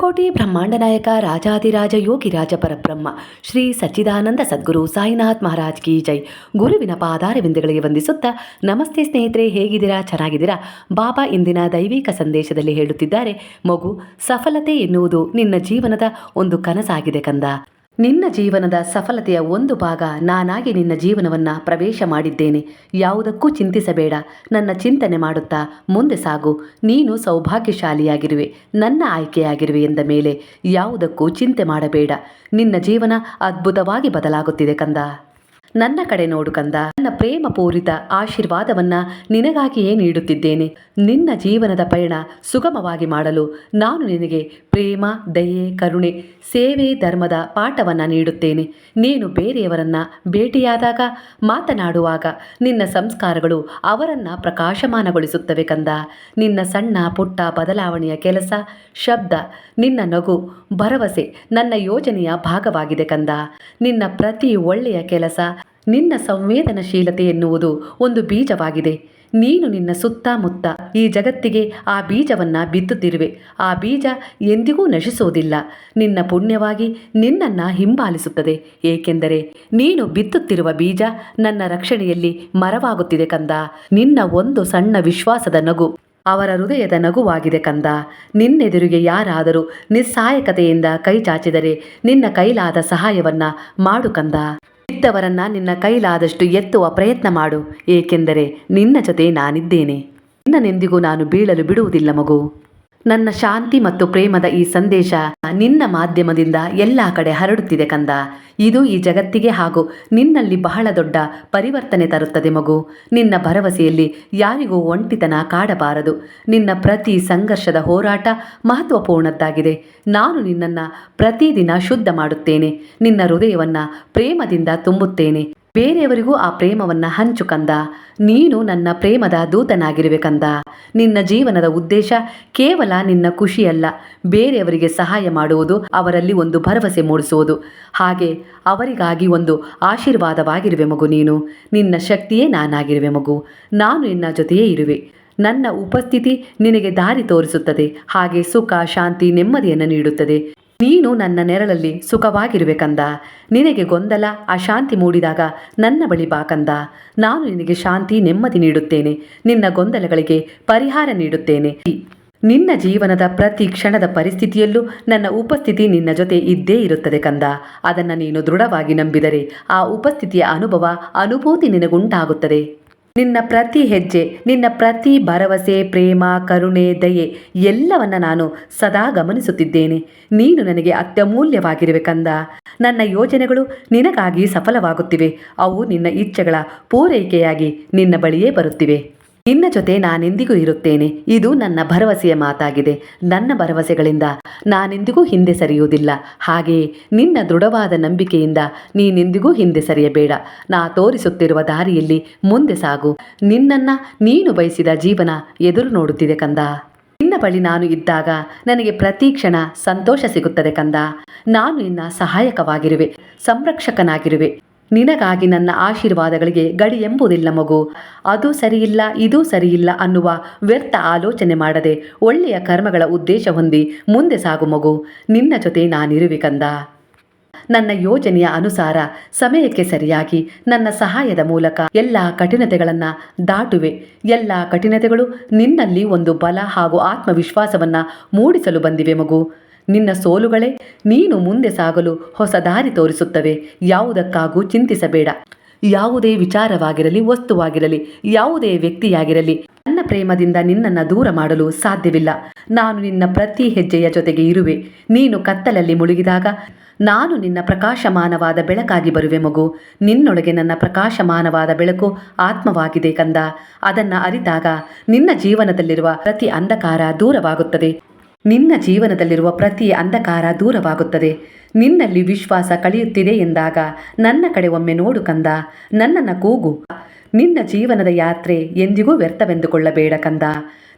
ಅನಂತಕೋಟಿ ಬ್ರಹ್ಮಾಂಡ ನಾಯಕ ರಾಜಾದಿರಾಜ ಯೋಗಿರಾಜ ಪರಬ್ರಹ್ಮ, ಶ್ರೀ ಸಚ್ಚಿದಾನಂದ ಸದ್ಗುರು ಸಾಯಿನಾಥ್ ಮಹಾರಾಜ್ ಕಿ ಜೈ. ಗುರುವಿನ ಪಾದಾರವಿಂದಗಳಿಗೆ ವಂದಿಸುತ್ತಾ, ನಮಸ್ತೆ ಸ್ನೇಹಿತರೆ, ಹೇಗಿದ್ದೀರಾ? ಚೆನ್ನಾಗಿದ್ದೀರಾ? ಬಾಬಾ ಇಂದಿನ ದೈವಿಕ ಸಂದೇಶದಲ್ಲಿ ಹೇಳುತ್ತಿದ್ದಾರೆ, ಮಗು, ಸಫಲತೆ ಎನ್ನುವುದು ನಿನ್ನ ಜೀವನದ ಒಂದು ಕನಸಾಗಿದೆ ಕಂದ. ನಿನ್ನ ಜೀವನದ ಸಫಲತೆಯ ಒಂದು ಭಾಗ ನಾನಾಗಿ ನಿನ್ನ ಜೀವನವನ್ನು ಪ್ರವೇಶ ಮಾಡಿದ್ದೇನೆ. ಯಾವುದಕ್ಕೂ ಚಿಂತಿಸಬೇಡ. ನನ್ನ ಚಿಂತನೆ ಮಾಡುತ್ತಾ ಮುಂದೆ ಸಾಗು. ನೀನು ಸೌಭಾಗ್ಯಶಾಲಿಯಾಗಿರುವೆ. ನನ್ನ ಆಯ್ಕೆಯಾಗಿರುವೆ ಎಂದ ಮೇಲೆ ಯಾವುದಕ್ಕೂ ಚಿಂತೆ ಮಾಡಬೇಡ. ನಿನ್ನ ಜೀವನ ಅದ್ಭುತವಾಗಿ ಬದಲಾಗುತ್ತಿದೆ ಕಂದ. ನನ್ನ ಕಡೆ ನೋಡು ಕಂದ. ನನ್ನ ಪ್ರೇಮ ಪೂರಿತ ಆಶೀರ್ವಾದವನ್ನ ನಿನಗಾಗಿಯೇ ನೀಡುತ್ತಿದ್ದೇನೆ. ನಿನ್ನ ಜೀವನದ ಪಯಣ ಸುಗಮವಾಗಿ ಮಾಡಲು ನಾನು ನಿನಗೆ ಪ್ರೇಮ, ದಯೆ, ಕರುಣೆ, ಸೇವೆ, ಧರ್ಮದ ಪಾಠವನ್ನು ನೀಡುತ್ತೇನೆ. ನೀನು ಬೇರೆಯವರನ್ನ ಭೇಟಿಯಾದಾಗ, ಮಾತನಾಡುವಾಗ ನಿನ್ನ ಸಂಸ್ಕಾರಗಳು ಅವರನ್ನ ಪ್ರಕಾಶಮಾನಗೊಳಿಸುತ್ತವೆ ಕಂದ. ನಿನ್ನ ಸಣ್ಣ ಪುಟ್ಟ ಬದಲಾವಣೆಯ ಕೆಲಸ, ಶಬ್ದ, ನಿನ್ನ ನಗು, ಭರವಸೆ ನನ್ನ ಯೋಜನೆಯ ಭಾಗವಾಗಿದೆ ಕಂದ. ನಿನ್ನ ಪ್ರತಿ ಒಳ್ಳೆಯ ಕೆಲಸ ನಿನ್ನ ಸಂವೇದನಶೀಲತೆ ಎನ್ನುವುದು ಒಂದು ಬೀಜವಾಗಿದೆ. ನೀನು ನಿನ್ನ ಸುತ್ತಮುತ್ತ ಈ ಜಗತ್ತಿಗೆ ಆ ಬೀಜವನ್ನ ಬಿತ್ತುತ್ತಿರುವೆ. ಆ ಬೀಜ ಎಂದಿಗೂ ನಶಿಸುವುದಿಲ್ಲ. ನಿನ್ನ ಪುಣ್ಯವಾಗಿ ನಿನ್ನನ್ನು ಹಿಂಬಾಲಿಸುತ್ತದೆ. ಏಕೆಂದರೆ ನೀನು ಬಿತ್ತುತ್ತಿರುವ ಬೀಜ ನನ್ನ ರಕ್ಷಣೆಯಲ್ಲಿ ಮರವಾಗುತ್ತಿದೆ ಕಂದ. ನಿನ್ನ ಒಂದು ಸಣ್ಣ ವಿಶ್ವಾಸದ ನಗು ಅವರ ಹೃದಯದ ನಗುವಾಗಿದೆ ಕಂದ. ನಿನ್ನೆದುರಿಗೆ ಯಾರಾದರೂ ನಿಸ್ಸಹಾಯಕತೆಯಿಂದ ಕೈ ಚಾಚಿದರೆ ನಿನ್ನ ಕೈಲಾದ ಸಹಾಯವನ್ನ ಮಾಡು ಕಂದ. ಇದ್ದವರನ್ನ ನಿನ್ನ ಕೈಲಾದಷ್ಟು ಎತ್ತುವ ಪ್ರಯತ್ನ ಮಾಡು, ಏಕೆಂದರೆ ನಿನ್ನ ಜೊತೆ ನಾನಿದ್ದೇನೆ. ನಿನ್ನನೆಂದಿಗೂ ನಾನು ಬೀಳಲು ಬಿಡುವುದಿಲ್ಲ ಮಗು. ನನ್ನ ಶಾಂತಿ ಮತ್ತು ಪ್ರೇಮದ ಈ ಸಂದೇಶ ನಿನ್ನ ಮಾಧ್ಯಮದಿಂದ ಎಲ್ಲ ಕಡೆ ಹರಡುತ್ತಿದೆ ಕಂದ. ಇದು ಈ ಜಗತ್ತಿಗೆ ಹಾಗೂ ನಿನ್ನಲ್ಲಿ ಬಹಳ ದೊಡ್ಡ ಪರಿವರ್ತನೆ ತರುತ್ತದೆ ಮಗು. ನಿನ್ನ ಭರವಸೆಯಲ್ಲಿ ಯಾರಿಗೂ ಒಂಟಿತನ ಕಾಡಬಾರದು. ನಿನ್ನ ಪ್ರತಿ ಸಂಘರ್ಷದ ಹೋರಾಟ ಮಹತ್ವಪೂರ್ಣದ್ದಾಗಿದೆ. ನಾನು ನಿನ್ನನ್ನು ಪ್ರತಿದಿನ ಶುದ್ಧ ಮಾಡುತ್ತೇನೆ. ನಿನ್ನ ಹೃದಯವನ್ನು ಪ್ರೇಮದಿಂದ ತುಂಬುತ್ತೇನೆ. ಬೇರೆಯವರಿಗೂ ಆ ಪ್ರೇಮವನ್ನ ಹಂಚು ಕಂದ. ನೀನು ನನ್ನ ಪ್ರೇಮದ ದೂತನಾಗಿರಬೇಕಂದ ನಿನ್ನ ಜೀವನದ ಉದ್ದೇಶ ಕೇವಲ ನಿನ್ನ ಖುಷಿಯಲ್ಲ. ಬೇರೆಯವರಿಗೆ ಸಹಾಯ ಮಾಡುವುದು ಅವರಲ್ಲಿ ಒಂದು ಭರವಸೆ ಮೂಡಿಸುವುದು. ಹಾಗೆ ಅವರಿಗಾಗಿ ಒಂದು ಆಶೀರ್ವಾದವಾಗಿರುವೆ ಮಗು ನೀನು. ನಿನ್ನ ಶಕ್ತಿಯೇ ನಾನಾಗಿರುವೆ ಮಗು. ನಾನು ನಿನ್ನ ಜೊತೆಯೇ ಇರುವೆ. ನನ್ನ ಉಪಸ್ಥಿತಿ ನಿನಗೆ ದಾರಿ ತೋರಿಸುತ್ತದೆ. ಹಾಗೆ ಸುಖ, ಶಾಂತಿ, ನೆಮ್ಮದಿಯನ್ನು ನೀಡುತ್ತದೆ. ನೀನು ನನ್ನ ನೆರಳಲ್ಲಿ ಸುಖವಾಗಿರುವೆ ಕಂದ ನಿನಗೆ ಗೊಂದಲ, ಅಶಾಂತಿ ಮೂಡಿದಾಗ ನನ್ನ ಬಳಿ ಬಾ ಕಂದ. ನಾನು ನಿನಗೆ ಶಾಂತಿ, ನೆಮ್ಮದಿ ನೀಡುತ್ತೇನೆ. ನಿನ್ನ ಗೊಂದಲಗಳಿಗೆ ಪರಿಹಾರ ನೀಡುತ್ತೇನೆ. ನಿನ್ನ ಜೀವನದ ಪ್ರತಿ ಕ್ಷಣದ ಪರಿಸ್ಥಿತಿಯಲ್ಲೂ ನನ್ನ ಉಪಸ್ಥಿತಿ ನಿನ್ನ ಜೊತೆ ಇದ್ದೇ ಇರುತ್ತದೆ ಕಂದ. ಅದನ್ನು ನೀನು ದೃಢವಾಗಿ ನಂಬಿದರೆ ಆ ಉಪಸ್ಥಿತಿಯ ಅನುಭವ, ಅನುಭೂತಿ ನಿನಗುಂಟಾಗುತ್ತದೆ. ನಿನ್ನ ಪ್ರತಿ ಹೆಜ್ಜೆ, ನಿನ್ನ ಪ್ರತಿ ಭರವಸೆ, ಪ್ರೇಮ, ಕರುಣೆ, ದಯೆ ಎಲ್ಲವನ್ನ ನಾನು ಸದಾ ಗಮನಿಸುತ್ತಿದ್ದೇನೆ. ನೀನು ನನಗೆ ಅತ್ಯಮೂಲ್ಯವಾಗಿರುವೆ ಕಂದ. ನನ್ನ ಯೋಜನೆಗಳು ನಿನಗಾಗಿ ಸಫಲವಾಗುತ್ತಿವೆ. ಅವು ನಿನ್ನ ಇಚ್ಛೆಗಳ ಪೂರೈಕೆಯಾಗಿ ನಿನ್ನ ಬಳಿಯೇ ಬರುತ್ತಿವೆ. ನಿನ್ನ ಜೊತೆ ನಾನೆಂದಿಗೂ ಇರುತ್ತೇನೆ? ಇದು ನನ್ನ ಭರವಸೆಯ ಮಾತಾಗಿದೆ. ನನ್ನ ಭರವಸೆಗಳಿಂದ ನಾನೆಂದಿಗೂ ಹಿಂದೆ ಸರಿಯುವುದಿಲ್ಲ. ಹಾಗೆಯೇ ನಿನ್ನ ದೃಢವಾದ ನಂಬಿಕೆಯಿಂದ ನೀನೆಂದಿಗೂ ಹಿಂದೆ ಸರಿಯಬೇಡ. ನಾ ತೋರಿಸುತ್ತಿರುವ ದಾರಿಯಲ್ಲಿ ಮುಂದೆ ಸಾಗು. ನಿನ್ನನ್ನ ನೀನು ಬಯಸಿದ ಜೀವನ ಎದುರು ನೋಡುತ್ತಿದೆ ಕಂದ. ನಿನ್ನ ಬಳಿ ನಾನು ಇದ್ದಾಗ ನನಗೆ ಪ್ರತಿ ಕ್ಷಣ ಸಂತೋಷ ಸಿಗುತ್ತದೆ ಕಂದ. ನಾನು ನಿನ್ನ ಸಹಾಯಕವಾಗಿರುವೆ, ಸಂರಕ್ಷಕನಾಗಿರುವೆ. ನಿನಗಾಗಿ ನನ್ನ ಆಶೀರ್ವಾದಗಳಿಗೆ ಗಡಿ ಎಂಬುದಿಲ್ಲ ಮಗು. ಅದು ಸರಿಯಿಲ್ಲ, ಇದು ಸರಿಯಿಲ್ಲ ಅನ್ನುವ ವ್ಯರ್ಥ ಆಲೋಚನೆ ಮಾಡದೆ ಒಳ್ಳೆಯ ಕರ್ಮಗಳ ಉದ್ದೇಶ ಹೊಂದಿ ಮುಂದೆ ಸಾಗು ಮಗು. ನಿನ್ನ ಜೊತೆ ನಾನಿರುವೆ ಕಂದ. ನನ್ನ ಯೋಜನೆಯ ಅನುಸಾರ ಸಮಯಕ್ಕೆ ಸರಿಯಾಗಿ ನನ್ನ ಸಹಾಯದ ಮೂಲಕ ಎಲ್ಲ ಕಠಿಣತೆಗಳನ್ನು ದಾಟುವೆ. ಎಲ್ಲ ಕಠಿಣತೆಗಳು ನಿನ್ನಲ್ಲಿ ಒಂದು ಬಲ ಹಾಗೂ ಆತ್ಮವಿಶ್ವಾಸವನ್ನು ಮೂಡಿಸಲು ಬಂದಿವೆ ಮಗು. ನಿನ್ನ ಸೋಲುಗಳೇ, ನೀನು ಮುಂದೆ ಸಾಗಲು ಹೊಸ ದಾರಿ ತೋರಿಸುತ್ತವೆ. ಯಾವುದಕ್ಕಾಗೂ ಚಿಂತಿಸಬೇಡ. ಯಾವುದೇ ವಿಚಾರವಾಗಿರಲಿ, ವಸ್ತುವಾಗಿರಲಿ, ಯಾವುದೇ ವ್ಯಕ್ತಿಯಾಗಿರಲಿ, ನನ್ನ ಪ್ರೇಮದಿಂದ ನಿನ್ನನ್ನು ದೂರ ಮಾಡಲು ಸಾಧ್ಯವಿಲ್ಲ. ನಾನು ನಿನ್ನ ಪ್ರತಿ ಹೆಜ್ಜೆಯ ಜೊತೆಗೆ ಇರುವೆ. ನೀನು ಕತ್ತಲಲ್ಲಿ ಮುಳುಗಿದಾಗ ನಾನು ನಿನ್ನ ಪ್ರಕಾಶಮಾನವಾದ ಬೆಳಕಾಗಿ ಬರುವೆ ಮಗು. ನಿನ್ನೊಳಗೆ ನನ್ನ ಪ್ರಕಾಶಮಾನವಾದ ಬೆಳಕು ಆತ್ಮವಾಗಿದೆ ಕಂದ. ಅದನ್ನು ಅರಿತಾಗ ನಿನ್ನ ಜೀವನದಲ್ಲಿರುವ ಪ್ರತಿ ಅಂಧಕಾರ ದೂರವಾಗುತ್ತದೆ. ನಿನ್ನ ಜೀವನದಲ್ಲಿರುವ ಪ್ರತಿ ಅಂಧಕಾರ ದೂರವಾಗುತ್ತದೆ. ನಿನ್ನಲ್ಲಿ ವಿಶ್ವಾಸ ಕಳೆಯುತ್ತಿದೆ ಎಂದಾಗ ನನ್ನ ಕಡೆ ಒಮ್ಮೆ ನೋಡು ಕಂದ. ನನ್ನನ್ನು ಕೂಗು. ನಿನ್ನ ಜೀವನದ ಯಾತ್ರೆ ಎಂದಿಗೂ ವ್ಯರ್ಥವೆಂದುಕೊಳ್ಳಬೇಡ ಕಂದ.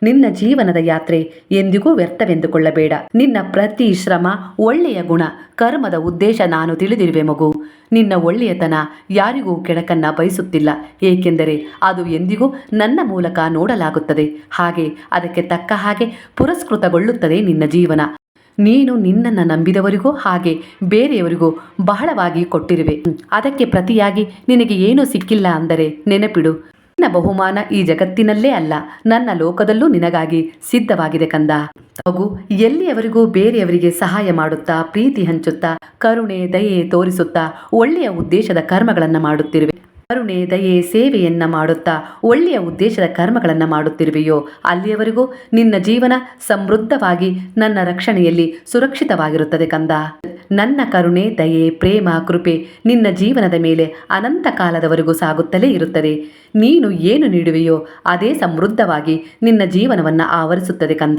ನಿನ್ನ ಜೀವನದ ಯಾತ್ರೆ ಎಂದಿಗೂ ವ್ಯರ್ಥವೆಂದುಕೊಳ್ಳಬೇಡ. ನಿನ್ನ ಪ್ರತಿ ಶ್ರಮ, ಒಳ್ಳೆಯ ಗುಣ, ಕರ್ಮದ ಉದ್ದೇಶ ನಾನು ತಿಳಿದಿರುವೆ ಮಗು. ನಿನ್ನ ಒಳ್ಳೆಯತನ ಯಾರಿಗೂ ಕೆಡಕನ್ನ ಬಯಸುತ್ತಿಲ್ಲ. ಏಕೆಂದರೆ ಅದು ಎಂದಿಗೂ ನನ್ನ ಮೂಲಕ ನೋಡಲಾಗುತ್ತದೆ. ಹಾಗೆ ಅದಕ್ಕೆ ತಕ್ಕ ಹಾಗೆ ಪುರಸ್ಕೃತಗೊಳ್ಳುತ್ತದೆ ನಿನ್ನ ಜೀವನ. ನೀನು ನಿನ್ನನ್ನು ನಂಬಿದವರಿಗೂ ಹಾಗೆ ಬೇರೆಯವರಿಗೂ ಬಹಳವಾಗಿ ಕೊಟ್ಟಿರುವೆ. ಅದಕ್ಕೆ ಪ್ರತಿಯಾಗಿ ನಿನಗೆ ಏನೂ ಸಿಕ್ಕಿಲ್ಲ ಅಂದರೆ ನೆನಪಿಡು. ನಿನ್ನ ಬಹುಮಾನ ಈ ಜಗತ್ತಿನಲ್ಲೇ ಅಲ್ಲ, ನನ್ನ ಲೋಕದಲ್ಲೂ ನಿನಗಾಗಿ ಸಿದ್ಧವಾಗಿದೆ ಕಂದ. ಹಾಗೂ, ಎಲ್ಲಿಯವರಿಗೂ ಬೇರೆಯವರಿಗೆ ಸಹಾಯ ಮಾಡುತ್ತಾ, ಪ್ರೀತಿ ಹಂಚುತ್ತಾ, ಕರುಣೆ, ದಯೆ ತೋರಿಸುತ್ತಾ, ಒಳ್ಳೆಯ ಉದ್ದೇಶದ ಕರ್ಮಗಳನ್ನು ಮಾಡುತ್ತಿರುವೆ. ಕರುಣೆ, ದಯೆ, ಸೇವೆಯನ್ನ ಮಾಡುತ್ತಾ, ಒಳ್ಳೆಯ ಉದ್ದೇಶದ ಕರ್ಮಗಳನ್ನು ಮಾಡುತ್ತಿರುವೆಯೋ? ಅಲ್ಲಿಯವರೆಗೂ ನಿನ್ನ ಜೀವನ ಸಮೃದ್ಧವಾಗಿ, ನನ್ನ ರಕ್ಷಣೆಯಲ್ಲಿ ಸುರಕ್ಷಿತವಾಗಿರುತ್ತದೆ ಕಂದ. ನನ್ನ ಕರುಣೆ, ದಯೆ, ಪ್ರೇಮ, ಕೃಪೆ ನಿನ್ನ ಜೀವನದ ಮೇಲೆ ಅನಂತ ಕಾಲದವರೆಗೂ ಸಾಗುತ್ತಲೇ ಇರುತ್ತದೆ. ನೀನು ಏನು ನೀಡುವೆಯೋ, ಅದೇ ಸಮೃದ್ಧವಾಗಿ ನಿನ್ನ ಜೀವನವನ್ನು ಆವರಿಸುತ್ತದೆ ಕಂದ.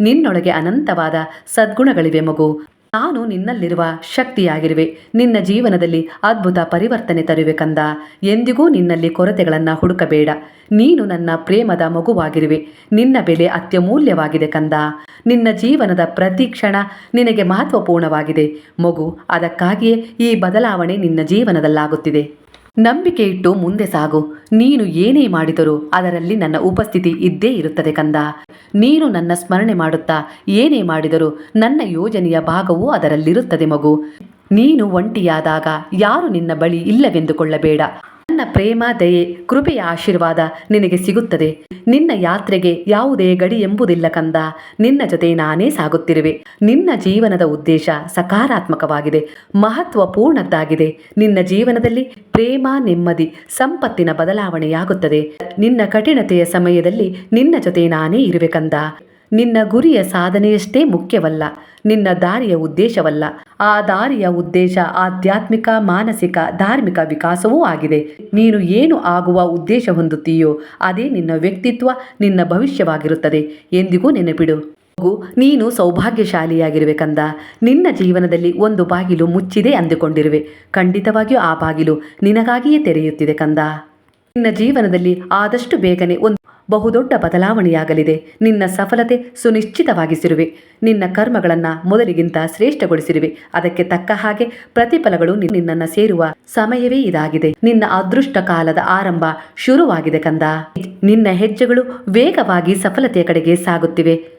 ನಿನ್ನೊಳಗೆ ಅನಂತವಾದ ಸದ್ಗುಣಗಳಿವೆ ಮಗು. ನಾನು ನಿನ್ನಲ್ಲಿರುವ ಶಕ್ತಿಯಾಗಿರುವೆ. ನಿನ್ನ ಜೀವನದಲ್ಲಿ ಅದ್ಭುತ ಪರಿವರ್ತನೆ ತರುವೆ ಕಂದ. ಎಂದಿಗೂ ನಿನ್ನಲ್ಲಿ ಕೊರತೆಗಳನ್ನು ಹುಡುಕಬೇಡ. ನೀನು ನನ್ನ ಪ್ರೇಮದ ಮಗುವಾಗಿರುವೆ. ನಿನ್ನ ಬೆಲೆ ಅತ್ಯಮೂಲ್ಯವಾಗಿದೆ ಕಂದ. ನಿನ್ನ ಜೀವನದ ಪ್ರತಿ ಕ್ಷಣ ನಿನಗೆ ಮಹತ್ವಪೂರ್ಣವಾಗಿದೆ. ಮಗು, ಅದಕ್ಕಾಗಿಯೇ ಈ ಬದಲಾವಣೆ ನಿನ್ನ ಜೀವನದಲ್ಲಾಗುತ್ತಿದೆ. ನಂಬಿಕೆ ಇಟ್ಟು ಮುಂದೆ ಸಾಗು. ನೀನು ಏನೇ ಮಾಡಿದರೂ ಅದರಲ್ಲಿ ನನ್ನ ಉಪಸ್ಥಿತಿ ಇದ್ದೇ ಇರುತ್ತದೆ ಕಂದ. ನೀನು ನನ್ನ ಸ್ಮರಣೆ ಮಾಡುತ್ತಾ, ಏನೇ ಮಾಡಿದರೂ ನನ್ನ ಯೋಜನೆಯ ಭಾಗವೂ ಅದರಲ್ಲಿರುತ್ತದೆ ಮಗು. ನೀನು ಒಂಟಿಯಾದಾಗ ಯಾರು ನಿನ್ನ ಬಳಿ ಇಲ್ಲವೆಂದುಕೊಳ್ಳಬೇಡ. ನನ್ನ ಪ್ರೇಮ, ದಯೆ, ಕೃಪೆಯ ಆಶೀರ್ವಾದ ನಿನಗೆ ಸಿಗುತ್ತದೆ. ನಿನ್ನ ಯಾತ್ರೆಗೆ ಯಾವುದೇ ಗಡಿ ಎಂಬುದಿಲ್ಲ ಕಂದ. ನಿನ್ನ ಜೊತೆ ನಾನೇ ಸಾಗುತ್ತಿರುವೆ. ನಿನ್ನ ಜೀವನದ ಉದ್ದೇಶ ಸಕಾರಾತ್ಮಕವಾಗಿದೆ. ಮಹತ್ವಪೂರ್ಣದ್ದಾಗಿದೆ. ನಿನ್ನ ಜೀವನದಲ್ಲಿ ಪ್ರೇಮ, ನೆಮ್ಮದಿ, ಸಂಪತ್ತಿನ ಬದಲಾವಣೆಯಾಗುತ್ತದೆ. ನಿನ್ನ ಕಠಿಣತೆಯ ಸಮಯದಲ್ಲಿ ನಿನ್ನ ಜೊತೆ ನಾನೇ ಇರುವೆ ಕಂದ. ನಿನ್ನ ಗುರಿಯ ಸಾಧನೆಯಷ್ಟೇ ಮುಖ್ಯವಲ್ಲ, ನಿನ್ನ ದಾರಿಯ ಉದ್ದೇಶವಲ್ಲ. ಆ ದಾರಿಯ ಉದ್ದೇಶ ಆಧ್ಯಾತ್ಮಿಕ, ಮಾನಸಿಕ, ಧಾರ್ಮಿಕ ವಿಕಾಸವೂ ಆಗಿದೆ. ನೀನು ಏನು ಆಗುವ ಉದ್ದೇಶ ಹೊಂದುತ್ತೀಯೋ, ಅದೇ ನಿನ್ನ ವ್ಯಕ್ತಿತ್ವ, ನಿನ್ನ ಭವಿಷ್ಯವಾಗಿರುತ್ತದೆ. ಎಂದಿಗೂ ನೆನಪಿಡು. ನೀನು ಸೌಭಾಗ್ಯಶಾಲಿಯಾಗಿರುವೆ ನಿನ್ನ ಜೀವನದಲ್ಲಿ ಒಂದು ಬಾಗಿಲು ಮುಚ್ಚಿದೆ ಅಂದುಕೊಂಡಿರುವೆ. ಖಂಡಿತವಾಗಿಯೂ ಆ ಬಾಗಿಲು ನಿನಗಾಗಿಯೇ ತೆರೆಯುತ್ತಿದೆ ಕಂದ. ನಿನ್ನ ಜೀವನದಲ್ಲಿ ಆದಷ್ಟು ಬೇಗನೆ ಒಂದು ಬಹುದೊಡ್ಡ ಬದಲಾವಣೆಯಾಗಲಿದೆ. ನಿನ್ನ ಸಫಲತೆ ಸುನಿಶ್ಚಿತವಾಗಿಸಿರುವೆ. ನಿನ್ನ ಕರ್ಮಗಳನ್ನು ಮೊದಲಿಗಿಂತ ಶ್ರೇಷ್ಠಗೊಳಿಸಿರುವೆ. ಅದಕ್ಕೆ ತಕ್ಕ ಹಾಗೆ ಪ್ರತಿಫಲಗಳು ನಿನ್- ನಿನ್ನನ್ನು ಸೇರುವ ಸಮಯವೇ ಇದಾಗಿದೆ. ನಿನ್ನ ಅದೃಷ್ಟ ಕಾಲದ ಆರಂಭ ಶುರುವಾಗಿದೆ ಕಂದ. ನಿನ್ನ ಹೆಜ್ಜೆಗಳು ವೇಗವಾಗಿ ಸಫಲತೆಯ ಕಡೆಗೆ ಸಾಗುತ್ತಿವೆ.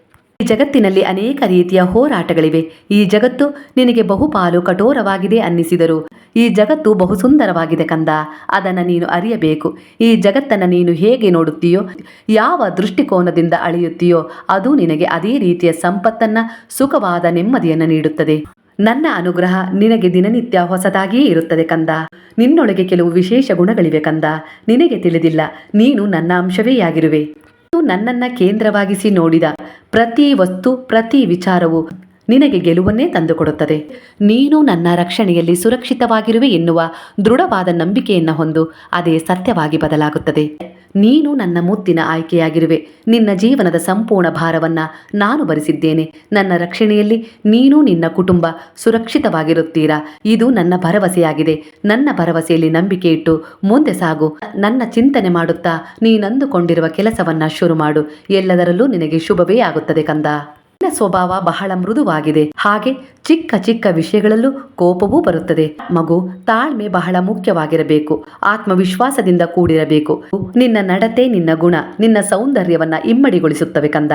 ಜಗತ್ತಿನಲ್ಲಿ ಅನೇಕ ರೀತಿಯ ಹೋರಾಟಗಳಿವೆ. ಈ ಜಗತ್ತು ನಿನಗೆ ಬಹುಪಾಲು ಕಠೋರವಾಗಿದೆ ಅನ್ನಿಸಿದರು. ಈ ಜಗತ್ತು ಬಹು ಸುಂದರವಾಗಿದೆ ಕಂದ. ಅದನ್ನು ನೀನು ಅರಿಯಬೇಕು. ಈ ಜಗತ್ತನ್ನು ನೀನು ಹೇಗೆ ನೋಡುತ್ತೀಯೋ, ಯಾವ ದೃಷ್ಟಿಕೋನದಿಂದ ಅಳೆಯುತ್ತೀಯೋ, ಅದು ನಿನಗೆ ಅದೇ ರೀತಿಯ ಸಂಪತ್ತನ್ನು, ಸುಖವಾದ ನೆಮ್ಮದಿಯನ್ನು ನೀಡುತ್ತದೆ. ನನ್ನ ಅನುಗ್ರಹ ನಿನಗೆ ದಿನನಿತ್ಯ ಹೊಸದಾಗಿಯೇ ಇರುತ್ತದೆ ಕಂದ. ನಿನ್ನೊಳಗೆ ಕೆಲವು ವಿಶೇಷ ಗುಣಗಳಿವೆ ಕಂದ. ನಿನಗೆ ತಿಳಿದಿಲ್ಲ. ನೀನು ನನ್ನ ಅಂಶವೇ ಆಗಿರುವೆ ನನ್ನನ್ನ ಕೇಂದ್ರವಾಗಿಸಿ ನೋಡಿದ ಪ್ರತಿ ವಸ್ತು, ಪ್ರತಿ ವಿಚಾರವು ನಿನಗೆ ಗೆಲುವನ್ನೇ ತಂದುಕೊಡುತ್ತದೆ. ನೀನು ನನ್ನ ರಕ್ಷಣೆಯಲ್ಲಿ ಸುರಕ್ಷಿತವಾಗಿರುವೆ ಎನ್ನುವ ದೃಢವಾದ ನಂಬಿಕೆಯನ್ನು ಹೊಂದು ಅದೇ ಸತ್ಯವಾಗಿ ಬದಲಾಗುತ್ತದೆ. ನೀನು ನನ್ನ ಮುತ್ತಿನ ಆಯ್ಕೆಯಾಗಿರುವೆ. ನಿನ್ನ ಜೀವನದ ಸಂಪೂರ್ಣ ಭಾರವನ್ನ ನಾನು ಭರಿಸಿದ್ದೇನೆ. ನನ್ನ ರಕ್ಷಣೆಯಲ್ಲಿ ನೀನು ನಿನ್ನ ಕುಟುಂಬ ಸುರಕ್ಷಿತವಾಗಿರುತ್ತೀರಾ? ಇದು ನನ್ನ ಭರವಸೆಯಾಗಿದೆ. ನನ್ನ ಭರವಸೆಯಲ್ಲಿ ನಂಬಿಕೆ ಇಟ್ಟು ಮುಂದೆ ಸಾಗು. ನನ್ನ ಚಿಂತನೆ ಮಾಡುತ್ತಾ ನೀನಂದುಕೊಂಡಿರುವ ಕೆಲಸವನ್ನ ಶುರು ಮಾಡು ಎಲ್ಲದರಲ್ಲೂ ನಿನಗೆ ಶುಭವೇ ಆಗುತ್ತದೆ ಕಂದ. ನಿನ್ನ ಸ್ವಭಾವ ಬಹಳ ಮೃದುವಾಗಿದೆ. ಹಾಗೆ ಚಿಕ್ಕ ಚಿಕ್ಕ ವಿಷಯಗಳಲ್ಲೂ ಕೋಪವೂ ಬರುತ್ತದೆ. ಮಗು ತಾಳ್ಮೆ ಬಹಳ ಮುಖ್ಯವಾಗಿರಬೇಕು. ಆತ್ಮವಿಶ್ವಾಸದಿಂದ ಕೂಡಿರಬೇಕು. ನಿನ್ನ ನಡತೆ, ನಿನ್ನ ಗುಣ, ನಿನ್ನ ಸೌಂದರ್ಯವನ್ನ ಇಮ್ಮಡಿಗೊಳಿಸುತ್ತವೆ ಕಂದ.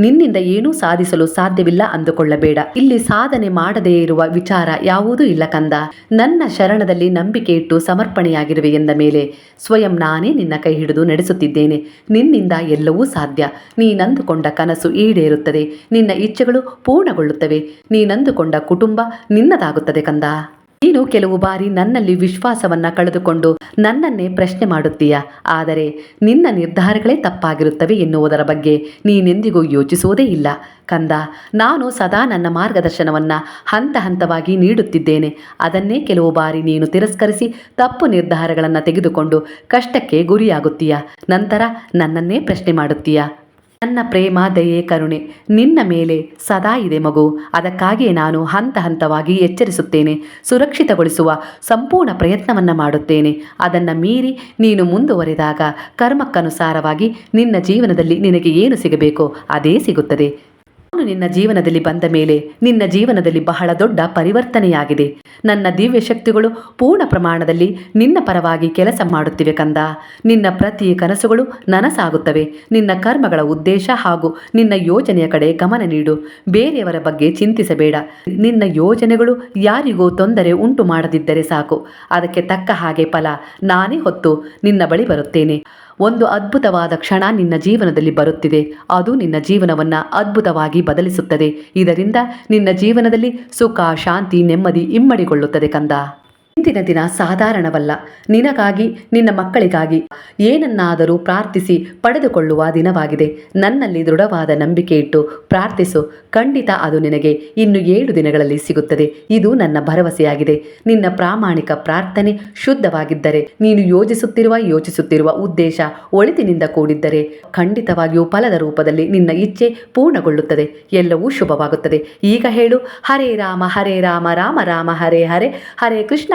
ನಿನ್ನಿಂದ ಏನೂ ಸಾಧಿಸಲು ಸಾಧ್ಯವಿಲ್ಲ ಅಂದುಕೊಳ್ಳಬೇಡ. ಇಲ್ಲಿ ಸಾಧನೆ ಮಾಡದೇ ಇರುವ ವಿಚಾರ ಯಾವುದೂ ಇಲ್ಲ ಕಂದ. ನನ್ನ ಶರಣದಲ್ಲಿ ನಂಬಿಕೆ ಇಟ್ಟು ಸಮರ್ಪಣೆಯಾಗಿರುವೆ ಎಂದ ಮೇಲೆ ಸ್ವಯಂ ನಾನೇ ನಿನ್ನ ಕೈ ಹಿಡಿದು ನಡೆಸುತ್ತಿದ್ದೇನೆ. ನಿನ್ನಿಂದ ಎಲ್ಲವೂ ಸಾಧ್ಯ. ನೀನಂದುಕೊಂಡ ಕನಸು ಈಡೇರುತ್ತದೆ. ನಿನ್ನ ಇಚ್ಛೆಗಳು ಪೂರ್ಣಗೊಳ್ಳುತ್ತವೆ. ನೀನಂದುಕೊಂಡ ಕುಟುಂಬ ನಿನ್ನದಾಗುತ್ತದೆ ಕಂದ. ನೀನು ಕೆಲವು ಬಾರಿ ನನ್ನಲ್ಲಿ ವಿಶ್ವಾಸವನ್ನ ಕಳೆದುಕೊಂಡು ನನ್ನನ್ನೇ ಪ್ರಶ್ನೆ ಮಾಡುತ್ತೀಯ? ಆದರೆ ನಿನ್ನ ನಿರ್ಧಾರಗಳೇ ತಪ್ಪಾಗಿರುತ್ತವೆ ಎನ್ನುವುದರ ಬಗ್ಗೆ ನೀನೆಂದಿಗೂ ಯೋಚಿಸುವುದೇ ಇಲ್ಲ. ಕಂದ, ನಾನು ಸದಾ ನನ್ನ ಮಾರ್ಗದರ್ಶನವನ್ನ ಹಂತ ಹಂತವಾಗಿ ನೀಡುತ್ತಿದ್ದೇನೆ. ಅದನ್ನೇ ಕೆಲವು ಬಾರಿ ನೀನು ತಿರಸ್ಕರಿಸಿ ತಪ್ಪು ನಿರ್ಧಾರಗಳನ್ನು ತೆಗೆದುಕೊಂಡು ಕಷ್ಟಕ್ಕೆ ಗುರಿಯಾಗುತ್ತೀಯ? ನಂತರ ನನ್ನನ್ನೇ ಪ್ರಶ್ನೆ ಮಾಡುತ್ತೀಯ? ನನ್ನ ಪ್ರೇಮ, ದಯೆ, ಕರುಣೆ ನಿನ್ನ ಮೇಲೆ ಸದಾ ಇದೆ ಮಗು. ಅದಕ್ಕಾಗಿ ನಾನು ಹಂತ ಹಂತವಾಗಿ ಎಚ್ಚರಿಸುತ್ತೇನೆ. ಸುರಕ್ಷಿತಗೊಳಿಸುವ ಸಂಪೂರ್ಣ ಪ್ರಯತ್ನವನ್ನು ಮಾಡುತ್ತೇನೆ. ಅದನ್ನು ಮೀರಿ ನೀನು ಮುಂದುವರೆದಾಗ ಕರ್ಮಕ್ಕನುಸಾರವಾಗಿ ನಿನ್ನ ಜೀವನದಲ್ಲಿ ನಿನಗೆ ಏನು ಸಿಗಬೇಕೋ ಅದೇ ಸಿಗುತ್ತದೆ. ನಾನು ನಿನ್ನ ಜೀವನದಲ್ಲಿ ಬಂದ ಮೇಲೆ ನಿನ್ನ ಜೀವನದಲ್ಲಿ ಬಹಳ ದೊಡ್ಡ ಪರಿವರ್ತನೆಯಾಗಿದೆ. ನನ್ನ ದಿವ್ಯ ಶಕ್ತಿಗಳು ಪೂರ್ಣ ಪ್ರಮಾಣದಲ್ಲಿ ನಿನ್ನ ಪರವಾಗಿ ಕೆಲಸ ಮಾಡುತ್ತಿವೆ ಕಂದ. ನಿನ್ನ ಪ್ರತಿ ಕನಸುಗಳು ನನಸಾಗುತ್ತವೆ. ನಿನ್ನ ಕರ್ಮಗಳ ಉದ್ದೇಶ ಹಾಗೂ ನಿನ್ನ ಯೋಜನೆಯ ಕಡೆ ಗಮನ ನೀಡು. ಬೇರೆಯವರ ಬಗ್ಗೆ ಚಿಂತಿಸಬೇಡ. ನಿನ್ನ ಯೋಜನೆಗಳು ಯಾರಿಗೂ ತೊಂದರೆ ಉಂಟು ಮಾಡದಿದ್ದರೆ ಸಾಕು. ಅದಕ್ಕೆ ತಕ್ಕ ಹಾಗೆ ಫಲ. ನಾನೇ ಹೊತ್ತು ನಿನ್ನ ಬಳಿ ಬರುತ್ತೇನೆ. ಒಂದು ಅದ್ಭುತವಾದ ಕ್ಷಣ ನಿನ್ನ ಜೀವನದಲ್ಲಿ ಬರುತ್ತಿದೆ. ಅದು ನಿನ್ನ ಜೀವನವನ್ನು ಅದ್ಭುತವಾಗಿ ಬದಲಿಸುತ್ತದೆ. ಇದರಿಂದ ನಿನ್ನ ಜೀವನದಲ್ಲಿ ಸುಖ, ಶಾಂತಿ, ನೆಮ್ಮದಿ ಇಮ್ಮಡಿಗೊಳ್ಳುತ್ತದೆ ಕಂದ. ಇಂದಿನ ದಿನ ಸಾಧಾರಣವಲ್ಲ. ನಿನಗಾಗಿ, ನಿನ್ನ ಮಕ್ಕಳಿಗಾಗಿ ಏನನ್ನಾದರೂ ಪ್ರಾರ್ಥಿಸಿ ಪಡೆದುಕೊಳ್ಳುವ ದಿನವಾಗಿದೆ. ನನ್ನಲ್ಲಿ ದೃಢವಾದ ನಂಬಿಕೆ ಇಟ್ಟು ಪ್ರಾರ್ಥಿಸು. ಖಂಡಿತ ಅದು ನಿನಗೆ ಇನ್ನು ಏಳು ದಿನಗಳಲ್ಲಿ ಸಿಗುತ್ತದೆ. ಇದು ನನ್ನ ಭರವಸೆಯಾಗಿದೆ. ನಿನ್ನ ಪ್ರಾಮಾಣಿಕ ಪ್ರಾರ್ಥನೆ ಶುದ್ಧವಾಗಿದ್ದರೆ, ನೀನು ಯೋಜಿಸುತ್ತಿರುವ, ಯೋಚಿಸುತ್ತಿರುವ ಉದ್ದೇಶ ಒಳಿತಿನಿಂದ ಕೂಡಿದ್ದರೆ, ಖಂಡಿತವಾಗಿಯೂ ಫಲದ ರೂಪದಲ್ಲಿ ನಿನ್ನ ಇಚ್ಛೆ ಪೂರ್ಣಗೊಳ್ಳುತ್ತದೆ. ಎಲ್ಲವೂ ಶುಭವಾಗುತ್ತದೆ. ಈಗ ಹೇಳು, ಹರೇ ರಾಮ ಹರೇ ರಾಮ ರಾಮ ರಾಮ, ಹರೇ ಹರೇ ಹರೇ ಕೃಷ್ಣ